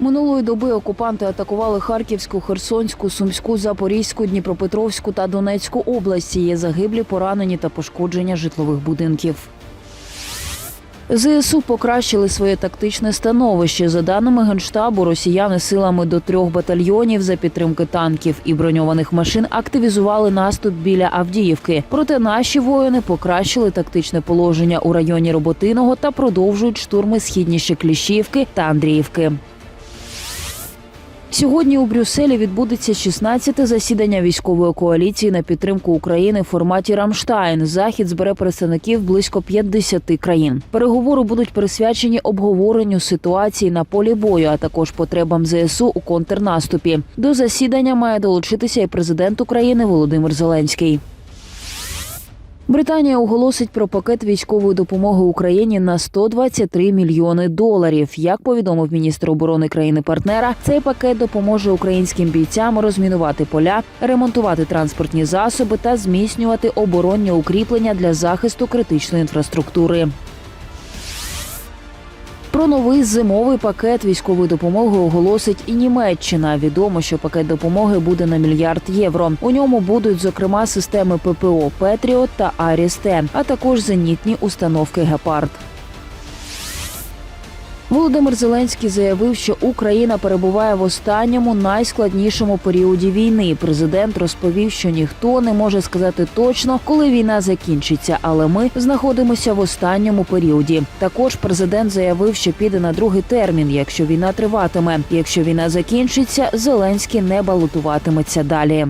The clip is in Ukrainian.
Минулої доби окупанти атакували Харківську, Херсонську, Сумську, Запорізьку, Дніпропетровську та Донецьку області. Є загиблі, поранені та пошкодження житлових будинків. ЗСУ покращили своє тактичне становище. За даними генштабу, росіяни силами до трьох батальйонів за підтримки танків і броньованих машин активізували наступ біля Авдіївки. Проте наші воїни покращили тактичне положення у районі Роботиного та продовжують штурми східніше Кліщівки та Андріївки. Сьогодні у Брюсселі відбудеться 16-те засідання військової коаліції на підтримку України в форматі Рамштайн. Захід збере представників близько 50 країн. Переговори будуть присвячені обговоренню ситуації на полі бою, а також потребам ЗСУ у контрнаступі. До засідання має долучитися і президент України Володимир Зеленський. Британія оголосить про пакет військової допомоги Україні на 123 мільйони доларів. Як повідомив міністр оборони країни-партнера, цей пакет допоможе українським бійцям розмінувати поля, ремонтувати транспортні засоби та зміцнювати оборонні укріплення для захисту критичної інфраструктури. Про новий зимовий пакет військової допомоги оголосить і Німеччина. Відомо, що пакет допомоги буде на мільярд євро. У ньому будуть зокрема системи ППО Петріот та Арісте, а також зенітні установки Гепард. Володимир Зеленський заявив, що Україна перебуває в останньому найскладнішому періоді війни. Президент розповів, що ніхто не може сказати точно, коли війна закінчиться, але ми знаходимося в останньому періоді. Також президент заявив, що піде на другий термін, якщо війна триватиме. Якщо війна закінчиться, Зеленський не балотуватиметься далі.